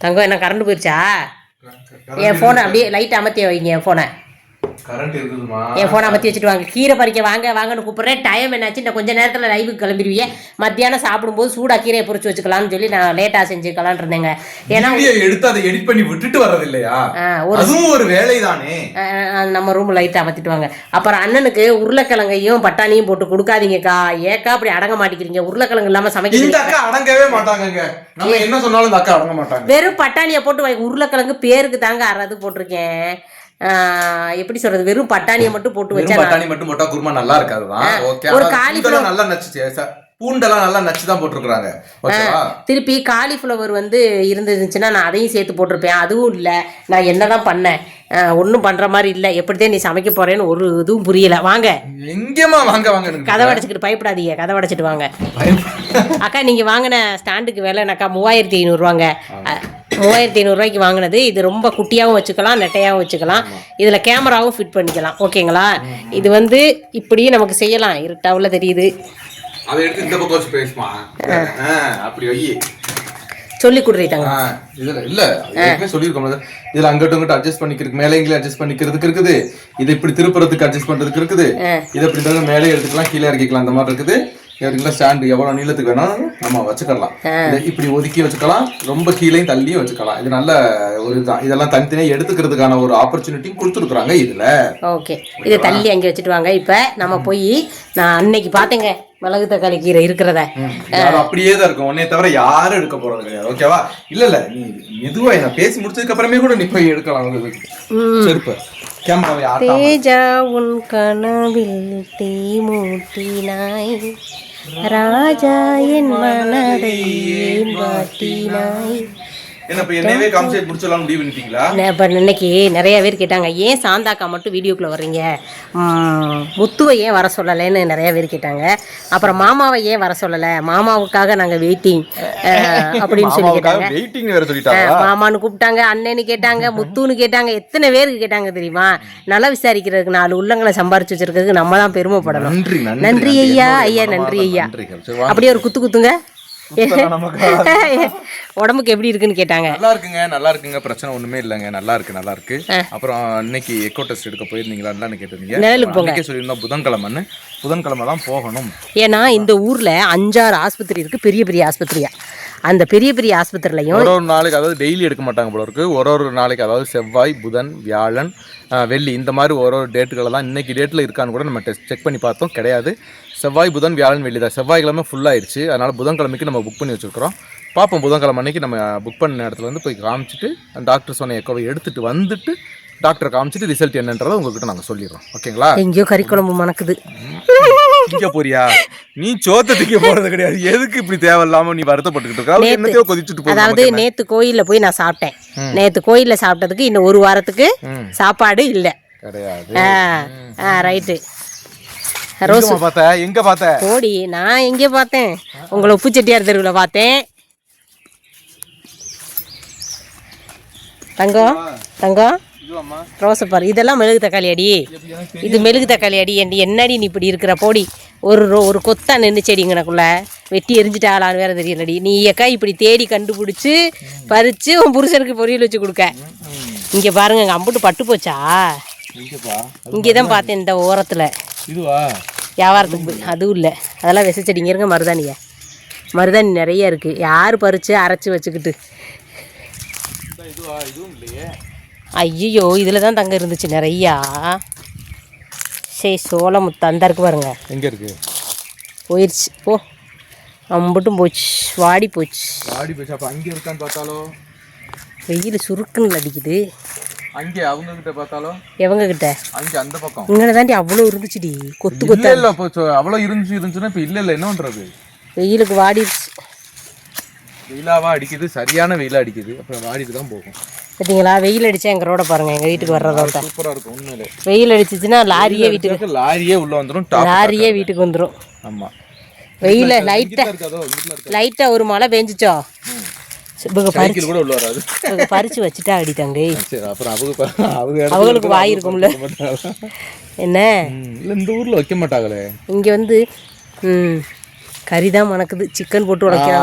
தங்கம் என்ன கரண்ட் போயிடுச்சா என் ஃபோனை அப்படியே லைட் அமர்த்தி வைங்க என் ஃபோனை என் ஃபோனை அமர்த்தி வச்சுட்டு வாங்க. கீரை பறிக்க வாங்க வாங்கன்னு கூப்பிட்றேன். டைம் என்னாச்சு? இந்த கொஞ்ச நேரத்தில் லைவுக்கு கிளம்பிடுவீங்க மத்தியானம் சாப்பிடும்போது சூடாக கீரையை பொரிச்சு வச்சுக்கலாம்னு சொல்லி நான் லேட்டாக செஞ்சுக்கலான்னு இருந்தேங்க. ஏன்னா எடுத்து அதை எடிட் பண்ணி விட்டுட்டு வர்றது இல்லையா? அதுவும் ஒரு வேலைதானே? அஹ் நம்ம ரூம் லைட் அமர்த்திட்டு வாங்க. அப்புறம் அண்ணனுக்கு உருளைக்கிழங்கையும் பட்டாணியும் போட்டு கொடுக்காதீங்கக்கா. ஏக்கா அப்படி அடங்க மாட்டேங்கிறீங்க உருளைக்கிழங்கு இல்லாமல் சமைக்க அக்கா அடங்கவே மாட்டாங்கங்க. நம்ம என்ன சொன்னாலும் அக்கா அடங்க மாட்டாங்க. வெறும் பட்டாணியை போட்டு உருளைக்கிழங்கு பேருக்கு தாங்க அறது போட்டிருக்கேன். எப்படி சொல்றது வெறும் பட்டாணியை மட்டும் போட்டு வச்சா பட்டாணி மட்டும் போட்டா குருமா நல்லா இருக்காதுதான் ஓகே. ஒரு காலிஃப்ளவர் நல்லா நச்சுச்சு ச- பூண்டெல்லாம் நல்லா நச்சு தான் போட்டிருக்காங்க ஓகேவா? திருப்பி காலிஃப்ளவர் வந்து இருந்துச்சுன்னா நான் அதையும் சேர்த்து போட்டிருப்பேன். அதுவும் இல்லை நான் என்னதான் பண்ணேன்? ஒன்றும் பண்ணுற மாதிரி இல்லை. எப்படிதான் நீ சமைக்க போறேன்னு ஒரு இதுவும் புரியல. வாங்க. எங்கேமா வாங்க வாங்க எனக்கு? கதை அடைச்சிக்கிட்டு பயப்படாதீங்க. கதை அடைச்சிட்டு வாங்க. அக்கா நீங்கள் வாங்கின ஸ்டாண்டுக்கு விலைனாக்கா மூவாயிரத்தி ஐநூறுரூவாங்க மூவாயிரத்தி ஐநூறுரூவாய்க்கு வாங்கினது. இது ரொம்ப குட்டியாகவும் வச்சுக்கலாம் நெட்டையாகவும் வச்சுக்கலாம். இதில் கேமராவும் ஃபிட் பண்ணிக்கலாம். ஓகேங்களா? இது வந்து இப்படியும் நமக்கு செய்யலாம். இருட்டாவில் தெரியுது. அதை எடுத்து இந்த பக்கம் வச்சு பேசுமா? ஆ, அப்படி வை. சொல்லி கொடுறீங்க ஆ, இதுல இல்ல. ஏற்கனவே சொல்லியிருக்கோம் இதுல அங்கிட்ட இங்கிட்ட அட்ஜஸ்ட் பண்ணிக்கிறதுக்கு மேலே இங்கே அட்ஜஸ்ட் பண்ணிக்கிறதுக்கு இருக்குது. இது இப்படி திருப்புறதுக்கு அட்ஜஸ்ட் பண்றதுக்கு இருக்குது. இதை இப்படி மேலே எடுத்துக்கலாம் கீழே இறக்கிக்கலாம். அந்த மாதிரி இருக்குது. இதுல ஸ்டாண்டு எவ்வளவு நீளத்துக்கு வேணாலும் நம்ம வச்சுக்கலாம். இப்படி ஒதுக்கி வச்சுக்கலாம். ரொம்ப கீழேயும் தள்ளியும் வச்சுக்கலாம். இது நல்ல ஒரு இதுதான் இதெல்லாம் தனித்தனியா எடுத்துக்கிறதுக்கான ஒரு ஆப்பர்ச்சுனிட்டியும் கொடுத்துருக்குறாங்க இதுல. ஓகே. இதை தள்ளி அங்கே வச்சுட்டு வாங்க. இப்போ நம்ம போய் நான் அன்னைக்கு பார்த்தேங்க மிளகு தக்காளி கீரை இருக்கிறத. அப்படியே தான் இருக்கும். உன்னை தவிர யாரும் எடுக்க போறது கிடையாது. ஓகேவா இல்ல இல்ல. நீ மெதுவா நான் பேசி முடிச்சதுக்கு அப்புறமே கூட நீ போய் எடுக்கலாம் செருப்பு. கேமராவை தேஜா உன் கனவில் தீ மூட்டினாய். ராஜா என் மனதை ஏன் வாட்டினாய்? என்ன இப்ப என்னவே காமிச்சு முடிச்சலாம் முடிவு பண்ணிட்டீங்களா? இப்போ இன்னைக்கு நிறைய பேர் கேட்டாங்க ஏன் சாந்தாக்கா மட்டும் வீடியோக்குள்ளே வர்றீங்க? முத்துவை ஏன் வர சொல்லலைன்னு நிறைய பேர் கேட்டாங்க. அப்புறம் மாமாவை ஏன் வர சொல்லலை? மாமாவுக்காக நாங்கள் வெயிட்டிங் அப்படின்னு சொல்லி கேட்டாங்க. வெயிட்டிங் வேற சொல்லிட்டாங்க மாமான்னு கூப்பிட்டாங்க அண்ணன்னு கேட்டாங்க முத்துன்னு கேட்டாங்க எத்தனை பேருக்கு கேட்டாங்க தெரியுமா? நல்லா விசாரிக்கிறதுக்கு நாலு உள்ளங்களை சம்பாரிச்சு வச்சிருக்கிறதுக்கு நம்ம தான் பெருமைப்படணும். நன்றி நன்றி ஐயா ஐயா நன்றி ஐயா. அப்படியே ஒரு குத்து குத்துங்க. உடம்புக்கு எப்படி இருக்குன்னு கேட்டாங்க. நல்லா இருக்குங்க நல்லா இருக்குங்க. பிரச்சனை ஒண்ணுமே இல்லைங்க. நல்லா இருக்கு நல்லா இருக்கு. அப்புறம் இன்னைக்கு எக்கோ டெஸ்ட் எடுக்க போயிருந்தீங்களான்னு கேட்டிருந்தீங்க. நிழலுக்கு போங்க. சொல்லியிருந்தோம் புதன்கிழமைன்னு. புதன்கிழமை தான் போகணும். ஏன்னா இந்த ஊர்ல அஞ்சாறு ஆஸ்பத்திரி இருக்கு பெரிய பெரிய ஆஸ்பத்திரியா. அந்த பெரிய பெரிய ஆஸ்பத்திரிலையும் ஒரு ஒரு நாளைக்கு அதாவது டெய்லி எடுக்க மாட்டாங்க போல இருக்கு. ஒரு ஒரு நாளைக்கு அதாவது செவ்வாய் புதன் வியாழன் வெள்ளி இந்த மாதிரி ஒரு ஒரு டேட்டுகளை தான் இன்னைக்கு டேட்டில் இருக்கான்னு கூட நம்ம டெஸ்ட் செக் பண்ணி பார்த்தோம். கிடையாது. செவ்வாய் புதன் வியாழன் வெள்ளி தான். செவ்வாய்க்கிழமை ஃபுல்லாகிடுச்சு அதனால் புதன்கிழமைக்கு நம்ம புக் பண்ணி வச்சுருக்கிறோம். பார்ப்போம் புதன்கிழமை அன்னைக்கு நம்ம புக் பண்ண இடத்துல வந்து போய் காமிச்சிட்டு டாக்டர் சொன்ன எக்கோவை எடுத்துட்டு வந்துட்டு டாக்டர் காமிச்சிட்டு ரிசல்ட் என்னன்றதை உங்ககிட்ட நாங்கள் சொல்லிடுறோம். ஓகேங்களா? எங்கேயோ கறி குழம்பு மணக்குது. திங்க போறியா? நீ சோத்த திங்க போறது கிடையாது. எதுக்கு இப்படி தேவையில்லாம நீ வருத்தப்பட்டுக்கிட்டு இருக்க? என்னத்தையோ கொதிச்சுட்டு போகுது அதாவது நேத்து கோயில்ல போய் நான் சாப்பிட்டேன். நேத்து கோயில்ல சாப்பிட்டதுக்கு இன்னும் ஒரு வாரத்துக்கு சாப்பாடு இல்லை. கிடையாது. ரைட்டு ரோஸ் பார்த்த? எங்க பார்த்த? கோடி நான் எங்கே பார்த்தேன்? உங்களை உப்பு செட்டியார் தெருவில் பார்த்தேன். தங்கம் தங்கம் ரோஸை பாரு. இதெல்லாம் மெழுகு தக்காளி அடி. இது மெழுகு தக்காளி அடி. என் என்னடி நீ இப்படி இருக்கிற? போடி. ஒரு ஒரு கொத்தா நின்று செடிங்கனக்குள்ள வெட்டி எரிஞ்சிட்டாளான்னு வேற தெரியலடி. நீ ஏக்கா இப்படி தேடி கண்டுபிடிச்சி பறித்து உன் புருஷனுக்கு பொரியல் வச்சு கொடுக்க. இங்கே பாருங்க இங்கே அம்புட்டு பட்டு போச்சா? இங்கே தான் பார்த்தேன் இந்த ஓரத்தில். இதுவா? வியாபாரத்துக்கு போய். அதுவும் இல்லை. அதெல்லாம் விச செடிங்க இருங்க மருதாணிய மருதாணி நிறைய இருக்குது யார் பறித்து அரைச்சி வச்சுக்கிட்டு? ஐயோ இதில் தான் தங்க இருந்துச்சு நிறையா. சரி சோளமுத்து அந்த இருக்கு பாருங்க. எங்க இருக்கு? போயிடுச்சு போ. அம்புட்டும் போச்சு. வாடி போச்சு. ஆடி போச்சு. அப்ப அங்க இருக்கான்னு பார்த்தாலோ? வெயில் சுருக்குன்னு அடிக்குது. அங்கே அவங்க கிட்ட பார்த்தாலோ எவங்க கிட்ட அங்க அந்த பக்கம். இங்கே தாண்டி அவ்வளோ இருந்துச்சுடி. கொத்து கொத்து. இல்ல இப்போ அவ்வளவு இருந்துச்சு இருந்துச்சுன்னா இப்ப இல்ல இல்ல என்ன பண்றது? வெயிலுக்கு வாடிடுச்சு. வெயிலாவா அடிக்குது சரியான வெயிலா அடிக்குது. அப்புறம் வாடிட்டு தான் போகும். பார்த்தீங்களா வெயில் அடிச்சா எங்கள் ரோட பாருங்க எங்கள் வீட்டுக்கு வர்றதோட சூப்பரா இருக்கும் உண்மையிலே. வெயில் அடிச்சிச்சுன்னா லாரியே வீட்டுக்கு லாரியே உள்ள வந்துடும் டாப் லாரியே வீட்டுக்கு வந்துடும் ஆமா. வெயில லைட்டா லைட்டா ஒரு மழை பெஞ்சிச்சோ? சைக்கிள் கூட உள்ள வராது. பறிச்சு வச்சுட்டா அடி தங்கை அப்புறம் அவங்க அவங்க அவங்களுக்கு இருக்கிற வாய் அவங்க இருக்கும்ல. வைக்க மாட்டாங்க. என்ன? இல்ல இந்த ஊர்ல வைக்க மாட்டாங்களே. இங்க வந்து கறி தான் மணக்குது. சிக்கன் போட்டு மாதிரி.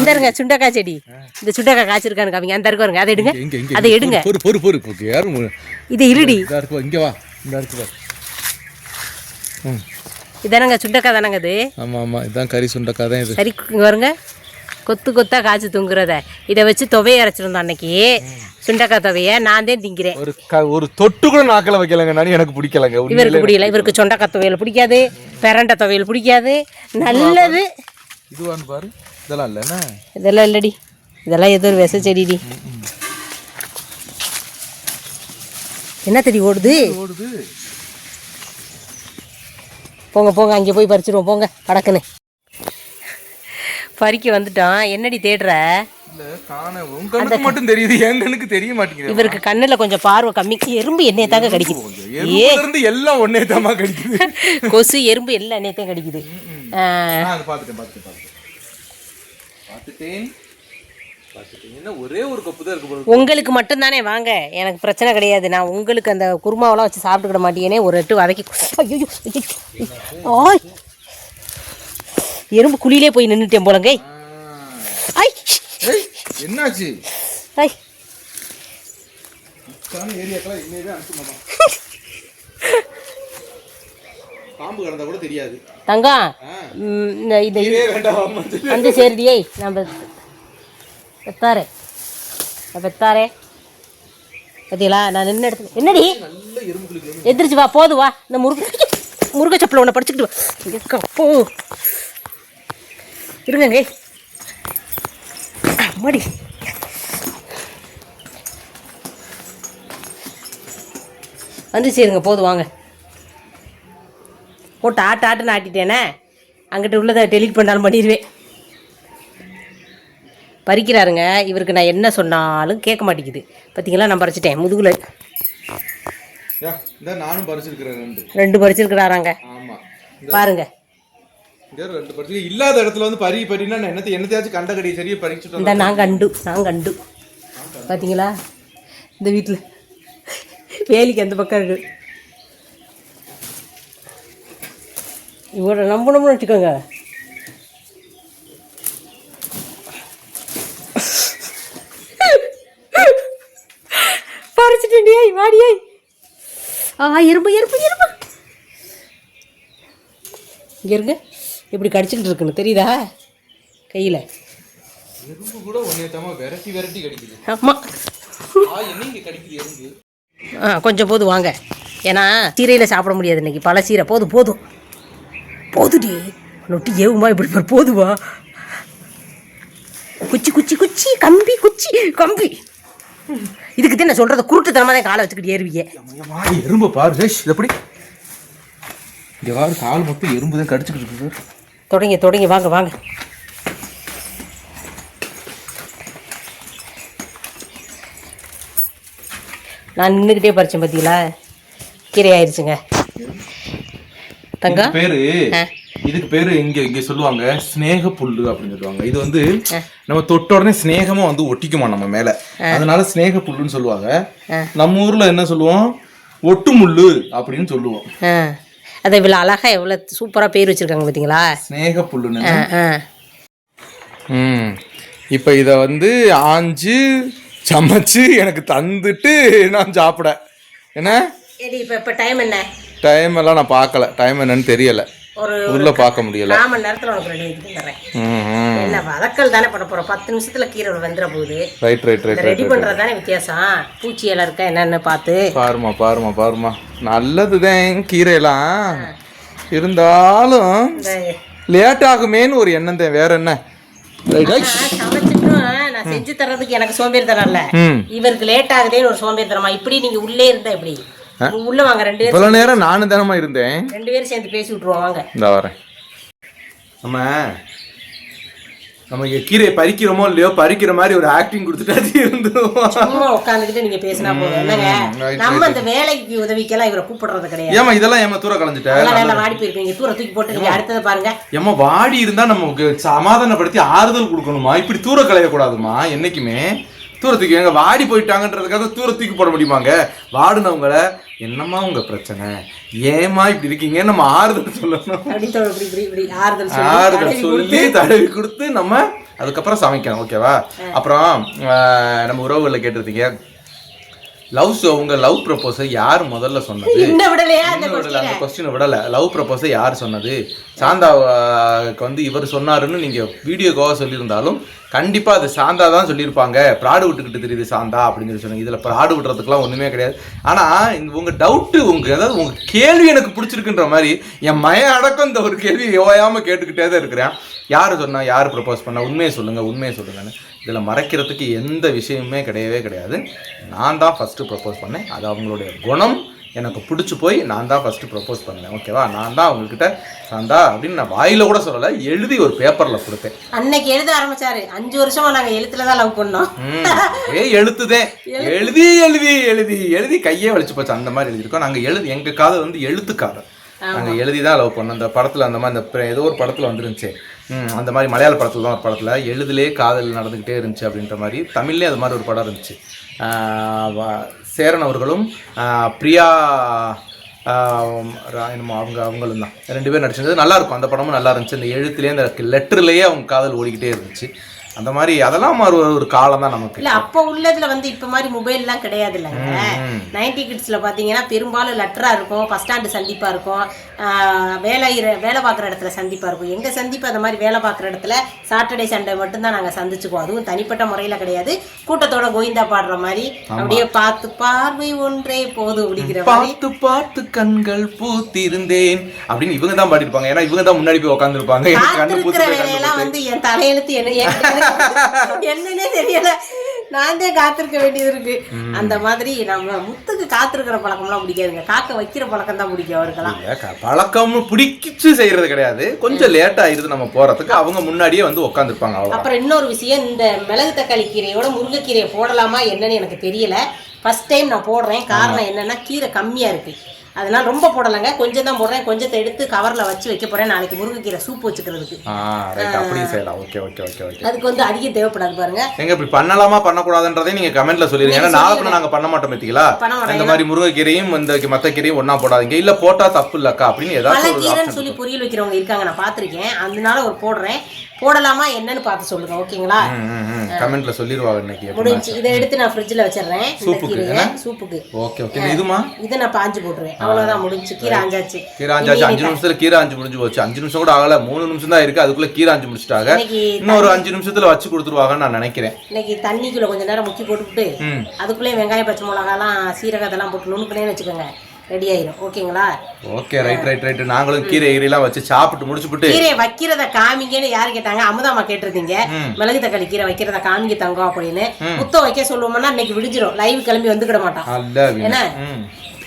இந்த இருங்க சுண்டக்காய் செடி. இந்த சுண்டக்காய் காய்ச்சிருக்கானு காமிங்க அந்த இருக்கு அதை எடுங்க. அதை எடுங்க. பொறு பொறு பொறு யாரும் இதை இருடி. இங்க வா. இந்த இருக்கு இதானங்க சுண்டக்காய் தானங்க இது? ஆமா ஆமா. இதான் கறி சுண்டக்காய் தான் இது. சரி இங்க பாருங்க. கொத்து கொத்தா காய்ச்சி தொங்குறத. இதை வச்சு துவையை அரைச்சிருந்தோம் அன்னைக்கு. சுண்டக்காய் துவையை நான் தான் திங்கிறேன். ஒரு க- ஒரு தொட்டு கூட நாக்கில் வைக்கலங்க. எனக்கு பிடிக்கலங்க. உண்மையிலே. இவருக்கு பிடிக்கல. இவருக்கு சொண்டக்காய் துவையல் பிடிக்காது. பெரண்டை துவையல் பிடிக்காது. நல்லது. இதுவான்னு பாரு. இதெல்லாம் இல்லைண்ணா இதெல்லாம் இல்லடி. இதெல்லாம் ஏதோ ஒரு விச செடிடி. என்ன செடி ஓடுது? ஓடுது. போங்க போங்க. அங்கே போய் பறிச்சிருவோம். போங்க. படக்குன்னு பறிக்க வந்துட்டோம் என்னடி தேடுற? மட்டும் தெரியுது என் கண்ணுக்கு தெரிய மாட்டேங்குது. இவருக்கு கண்ணுல கொஞ்சம் பார்வை கம்மி. எறும்பு என்னைய தாங்க கடிக்குது. இருந்து எல்லாம் ஒன்னே தாமா கடிக்குது. கொசு எறும்பு எல்லாம் தான் கடிக்குது. ஒரு கப்பு தான் உங்களுக்கு வாங்க. எனக்கு பிரச்சனை கிடையாது. நான் உங்களுக்கு அந்த குருமாவெல்லாம் வச்சு சாப்பிட்டுக்கிட மாட்டேனே. ஒரு எட்டு வதக்கி ஐயோ எறும்பு குழியிலே போய் நின்றுட்டேன் போலங்க. ஐ என்னாச்சு? ஐ. பாம்பு கிடந்தா கூட தெரியாது. தங்கம் ம், இந்த சேருதியே நம்ம பெத்தாரே பெத்தாரே பார்த்தீங்களா நான் நின்று இடத்துல என்னடி? எந்திரிச்சு வா போது வா. இந்த முருக முருக சப்பில் ஒன்று படிச்சுக்கிட்டு வா. இருங்கங்க. அம்மாடி வந்து சேருங்க போது வாங்க. போட்டு ஆட்டு ஆட்டுன்னு ஆட்டிட்டேனே. அங்கிட்ட உள்ளதை டெலீட் பண்ணாலும் பண்ணிடுவேன் பறிக்கிறாருங்க. இவருக்கு நான் என்ன சொன்னாலும் கேட்க மாட்டேங்குது. பார்த்தீங்களா நான் பறிச்சிட்டேன் முதுகுல. நானும் பறிச்சிருக்கிறேன் ரெண்டு. ரெண்டு பறிச்சிருக்கிறாராங்க. ஆமா. பாருங்க. இங்க ரெண்டு பறிச்சு இல்லாத இடத்துல வந்து பறி பறினா நான் என்னத்தை என்னத்தையாச்சும் கண்ட கடி சரியா பறிச்சுட்டு இந்த நான் கண்டு நான் கண்டு. பார்த்தீங்களா இந்த வீட்டில் வேலிக்கு அந்த பக்கம் இருக்கு? இவரை நம்பணும்னு வச்சுக்கோங்க. பறிச்சிட்டே வாடியே ஆ எறும்பு எறும்பு எறும்பு இங்கே இருங்க. இப்படி கடிச்சிக்கிட்டு இருக்குன்னு தெரியுதா? கையில். எறும்பு கூட ஒன்னே தாமா விரட்டி விரட்டி கடிக்குது. ஆமாம் ஆ கொஞ்சம் போதும் வாங்க. ஏன்னா சீரையில் சாப்பிட முடியாது இன்னைக்கு. பல சீரை போதும் போதும். போதுடி. நொட்டி ஏவுமா இப்படி பாரு, போதுவா? குச்சி குச்சி குச்சி கம்பி குச்சி கம்பி. இதுக்கு தான் நான் சொல்கிறத குருட்டுத்தனமாக தான் காலை வச்சுக்கிட்டு ஏறுவீங்க எறும்பு பாரு எப்படி? இங்க கால் மட்டும் எறும்பு தான் கடிச்சுக்கிட்டு இருக்கு. தொடங்க தொடங்க வாங்க வாங்க. நான் நின்றுக்கிட்டே பறிச்சேன் பார்த்தீங்களா கீரை ஆயிடுச்சுங்க தங்கம் பேரு. இதுக்கு பேரு இங்க இங்க சொல்லுவாங்க ஸ்நேக புல்லு அப்படின்னு சொல்லுவாங்க. இது வந்து நம்ம தொட்ட உடனே ஸ்நேகமா வந்து ஒட்டிக்குமா நம்ம மேல. அதனால ஸ்நேக புல்லுன்னு சொல்லுவாங்க. நம்ம ஊர்ல என்ன சொல்லுவோம்? ஒட்டு முள்ளு அப்படின்னு சொல்லுவோம். அதை இவ்வளோ அழகாக எவ்வளோ சூப்பராக பேர் வச்சுருக்காங்க பார்த்தீங்களா ஸ்நேக புல்லுன்னு ம். இப்போ இதை வந்து ஆஞ்சு சமைச்சு எனக்கு தந்துட்டு நான் சாப்பிட என்ன? சரி இப்போ இப்போ டைம் என்ன? டைம் எல்லாம் நான் பார்க்கல. டைம் என்னன்னு தெரியல. ஒரு உள்ள பார்க்க முடியல. கால் மணி நேரத்தில் உனக்கு ரெடி தரேன். என்ன வதக்கல் தானே பண்ண போகிறோம் பத்து நிமிஷத்தில் கீரை வந்துட போகுது. ரைட் ரைட் ரைட் பண்ணுறது தானே வித்தியாசம். பூச்சி எல்லாம் இருக்கா என்னென்னு பார்த்து. பாருமா பாருமா பாருமா நல்லதுதான் கீரையெல்லாம். இருந்தாலும் லேட் ஆகுமேன்னு ஒரு எண்ணம் தான். வேற என்ன. நான் செஞ்சு தர்றதுக்கு எனக்கு சோம்பேறி தரல ம். இவருக்கு லேட் ஆகுதேன்னு ஒரு சோம்பேறி தரமா இப்படி நீங்க உள்ளே இருந்தா இப்படி நீங்க உள்ள வாங்க ரெண்டு பேரும் நேரம் நானும் தானமா இருந்தேன். ரெண்டு பேரும் சேர்ந்து பேசி விட்டுருவோம் வாங்க. இந்த வரேன். நம்ம நம்ம கீரையை பறிக்கிறோமோ இல்லையோ பறிக்கிற மாதிரி ஒரு ஆக்டிங் கொடுத்துட்டு அது இருந்துருவோம். சும்மா உட்காந்துக்கிட்டு நீங்க பேசினா போதும். என்னங்க? நம்ம அந்த வேலைக்கு உதவிக்கெல்லாம் இவரை கூப்பிடுறது கிடையாது. ஏமா இதெல்லாம் ஏமா தூர கலைஞ்சிட்ட? நல்லா வேலை வாடி போயிருக்கீங்க. தூர தூக்கி போட்டு நீங்க அடுத்தது பாருங்க. ஏமா வாடி இருந்தா நமக்கு சமாதானப்படுத்தி ஆறுதல் கொடுக்கணுமா? இப்படி தூர கலையக்கூடாதுமா என்னைக்குமே? தூரத்துக்கு எங்க வாடி போயிட்டாங்கன்றதுக்காக தூரத்துக்கு போட முடியுமாங்க? வாடினவங்கள என்னம்மா உங்க பிரச்சனை? ஏமா இப்படி இருக்கீங்க? நம்ம ஆறுதல் சொல்லணும். ஆறுதல் சொல்லி தடவி கொடுத்து. நம்ம அதுக்கப்புறம் சமைக்கணும் ஓகேவா? அப்புறம் நம்ம உறவுகளில் கேட்டிருந்தீங்க லவ் உங்க லவ் ப்ரப்போஸை யார் முதல்ல சொன்னது? இன்னும் விடலையா அந்த விடல அந்த கொஸ்டினை விடல. லவ் ப்ரப்போஸை யார் சொன்னது? சாந்தாவுக்கு வந்து இவர் சொன்னாருன்னு நீங்க வீடியோக்காக சொல்லியிருந்தாலும் கண்டிப்பா அது சாந்தா தான் சொல்லியிருப்பாங்க. ப்ராடு விட்டுக்கிட்டு தெரியுது சாந்தா அப்படின்னு சொல்லி சொன்னாங்க. இதுல ப்ராடு விட்டுறதுக்குலாம் ஒண்ணுமே கிடையாது. ஆனா இந்த உங்க டவுட்டு உங்க அதாவது உங்க கேள்வி எனக்கு பிடிச்சிருக்குன்ற மாதிரி என் மய அடக்கம் இந்த ஒரு கேள்வி ஓயாம கேட்டுக்கிட்டே தான் இருக்கிறேன். யார் சொன்னா யார் ப்ரப்போஸ் பண்ணா? உண்மையை சொல்லுங்க உண்மையை சொல்லுங்கன்னு. இதில் மறைக்கிறதுக்கு எந்த விஷயமுமே கிடையவே கிடையாது. நான் தான் ஃபஸ்ட்டு ப்ரப்போஸ் பண்ணேன். அது அவங்களுடைய குணம். எனக்கு பிடிச்சி போய் நான் தான் ஃபஸ்ட்டு ப்ரப்போஸ் பண்ணேன். ஓகேவா நான் தான் அவங்கக்கிட்ட சாந்தா அப்படின்னு நான் வாயில கூட சொல்லலை எழுதி ஒரு பேப்பரில் கொடுத்தேன். அன்னைக்கு எழுத ஆரம்பிச்சாரு. அஞ்சு வருஷமா நாங்க எழுத்துல தான் லவ் பண்ணோம். ம், ஒரே எழுத்துதே. எழுதி எழுதி எழுதி எழுதி கையே வலிச்சு போச்சு. அந்த மாதிரி எழுதியிருக்கோம். நாங்கள் எழுதி எங்கள் காதல் வந்து எழுத்து காதல் நாங்கள் எழுதி தான் லவ் பண்ணோம். அந்த படத்தில் அந்த மாதிரி அந்த ஏதோ ஒரு படத்தில் வந்துருந்துச்சு. அந்த மாதிரி மலையாள படத்தில் தான் ஒரு படத்தில் எழுதிலே காதல் நடந்துக்கிட்டே இருந்துச்சு அப்படின்ற மாதிரி தமிழ்லேயே அது மாதிரி ஒரு படம் இருந்துச்சு. வ- சேரன் அவர்களும் பிரியா ரா- என்னமோ அவங்க அவங்களும் தான். ரெண்டு பேரும் நடிச்சிருந்தது நல்லாயிருக்கும் அந்த படமும் நல்லா இருந்துச்சு. அந்த எழுத்துலேயே அந்த லெட்டர்லேயே அவங்க காதல் ஓடிக்கிட்டே இருந்துச்சு. அந்த மாதிரி அதெல்லாம் ஒரு ஒரு காலம் தான் நமக்கு இல்ல அப்ப உள்ளதுல வந்து இப்ப மாதிரி மொபைல் எல்லாம் கிடையாது இல்லைங்க நைன்டி கிட்ஸ்ல பாத்தீங்கன்னா பெரும்பாலும் லெட்டரா இருக்கும் பஸ் ஸ்டாண்டு சந்திப்பா இருக்கும் வேலை வேலை பார்க்குற இடத்துல சந்திப்பா இருக்கும். எங்க சந்திப்பு அந்த மாதிரி வேலை பார்க்குற இடத்துல சாட்டர்டே சண்டே மட்டும்தான் நாங்க சந்திச்சுக்குவோம். அதுவும் தனிப்பட்ட முறையில கிடையாது. கூட்டத்தோட கோவிந்தா பாடுற மாதிரி அப்படியே பார்த்து பார்வை ஒன்றே போதும் அப்படிங்கிற பார்த்து பார்த்து கண்கள் பூத்திருந்தேன் அப்படின்னு இவங்க தான் பாடிருப்பாங்க. ஏன்னா இவங்க தான் முன்னாடி போய் உட்காந்துருப்பாங்க வேலையெல்லாம். வந்து என் தலையெழுத்து என்ன என்னன்னே தெரியல. நான் தான் காத்திருக்க வேண்டியது இருக்கு. அந்த மாதிரி நம்ம முத்துக்கு காத்திருக்கிற பழக்கம்லாம் பிடிக்காதுங்க. காக்க வைக்கிற பழக்கம் தான் பிடிக்கும் அவருக்கெல்லாம். பழக்கம் பிடிக்கிச்சு செய்யறது கிடையாது. கொஞ்சம் லேட் ஆயிருது நம்ம போறதுக்கு. அவங்க முன்னாடியே வந்து உட்காந்துருப்பாங்க அவ்வளோ அப்புறம் இன்னொரு விஷயம் இந்த மிளகு தக்காளி கீரையோட முருங்கைக்கீரையை போடலாமா என்னன்னு எனக்கு தெரியல. ஃபர்ஸ்ட் டைம் நான் போடுறேன். காரணம் என்னன்னா கீரை கம்மியா இருக்கு. அதனால ரொம்ப போடலைங்க. கொஞ்சம் தான் போடுறேன். கொஞ்சத்தை எடுத்து கவர்ல வச்சு வைக்க போறேன். நாளைக்கு முருங்கைக்கீரை சூப் வச்சுக்கிறதுக்கு. அப்படியும் செய்யலாம். ஓகே ஓகே ஓகே ஓகே அதுக்கு வந்து அதிகம் தேவைப்படாது பாருங்க. எங்க இப்படி பண்ணலாமா பண்ணக்கூடாதுன்றதையும் நீங்க கமெண்ட்ல சொல்லிருங்க. ஏன்னா நாளைக்கு நாங்க பண்ண மாட்டோம் பார்த்தீங்களா. இந்த மாதிரி முருங்கைக்கீரையும் இந்த மத்த கீரையும் ஒண்ணா போடாதீங்க. இல்ல போட்டா தப்பு இல்லக்கா அப்படின்னு பழக்கீரைன்னு option சொல்லி பொரியல் வைக்கிறவங்க இருக்காங்க. நான் பார்த்துருக்கேன். அதனால ஒரு போடுறேன். போடலாமா என்னன்னு பார்த்து சொல்லுங்க. ஓகேங்களா? கமெண்ட்ல சொல்லிடுவாங்க இன்னைக்கு. முடிஞ்சு. இதை எடுத்து நான் ஃப்ரிட்ஜில் வச்சிடுறேன். சூப்புக்கு, சூப்புக்கு ஓகே ஓகே இதுமா? இதை நான் பாஞ்சு போட்டுருவேன். அவ்வளவுதான் முடிஞ்சு. கீரை ஆஞ்சாச்சு கீரை ஆஞ்சாச்சு அஞ்சு நிமிஷத்துல கீரை ஆஞ்சு முடிஞ்சு போச்சு. அஞ்சு நிமிஷம் கூட ஆகல. மூணு நிமிஷம் தான் இருக்கு. அதுக்குள்ள கீரை முடிச்சிட்டாங்க. இன்னும் ஒரு அஞ்சு நிமிஷத்துல வச்சு கொடுத்துருவாங்கன்னு நான் நினைக்கிறேன். இன்னைக்கு தண்ணிக்குள்ள கொஞ்ச நேரம் முக்கி போட்டுவிட்டு ம். அதுக்குள்ளே வெங்காயம் பச்சை மிளகாலாம் சீரகம் அதெல்லாம் போட்டு நுணுக்குனேன்னு வச்சுக்கோங்க. ரெடி ஆயிடும் ஓகேங்களா? ஓகே ரைட் ரைட் ரைட் நாங்களும் கீரை கீரையெல்லாம் வச்சு சாப்பிட்டு முடிச்சுப்புட்டு கீரையை வைக்கிறத காமிங்கன்னு யாரு கேட்டாங்க? அமுதாமா கேட்டிருந்தீங்க. மிளகு தக்காளி கீரை வைக்கிறத காமிங்க தங்கம் அப்படின்னு. புத்தம் வைக்க சொல்லுவோம்னா இன்னைக்கு விடிஞ்சிரும். லைவ் கிளம்பி வந்துக்கிட மாட்டான். என்ன?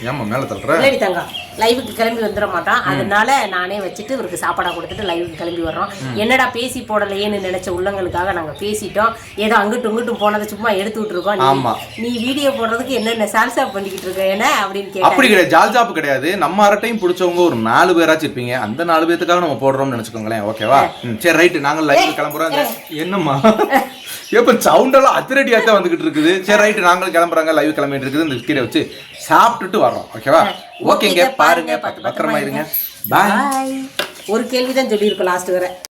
ஏமா மேல தள்ளுற? இல்லடி தங்கம் லைவுக்கு கிளம்பி வந்துட மாட்டான். அதனால நானே வச்சுட்டு இவருக்கு சாப்பாடா கொடுத்துட்டு லைவுக்கு கிளம்பி வர்றோம். என்னடா பேசி போடலையேன்னு நினைச்ச உள்ளங்களுக்காக நாங்க பேசிட்டோம். ஏதோ அங்கிட்டும் இங்கிட்டும் போனதை சும்மா எடுத்து விட்டுருக்கோம். ஆமா. நீ வீடியோ போடுறதுக்கு என்னென்ன சால்சா பண்ணிக்கிட்டு இருக்க என்ன அப்படின்னு கேட்டேன் அப்படி கிடையாது. ஜால் ஜாப் கிடையாது. நம்ம அரட்டையும் பிடிச்சவங்க ஒரு நாலு பேராச்சும் இருப்பீங்க. அந்த நாலு பேத்துக்காக நம்ம போடுறோம்னு நினைச்சுக்கோங்களேன். ஓகேவா ம், சரி ரைட்டு நாங்க லைவ் கிளம்புறோம். என்னம்மா? எப்ப சவுண்ட் எல்லாம் அதிரடியா தான் வந்துகிட்டு இருக்குது. சரி ரைட்டு நாங்களும் கிளம்புறாங்க. லைவ் கிளம்பிட்டு இருக்குது. இந்த கீரை வச்சு சாப்பிட்டுட்டு வர்றோம் ஓகேவா ஓகேங்க பாருங்க பத்திரமா இருங்க. பாய் பாய் ஒரு கேள்வி தான் சொல்லியிருக்கோம் லாஸ்ட் வரை.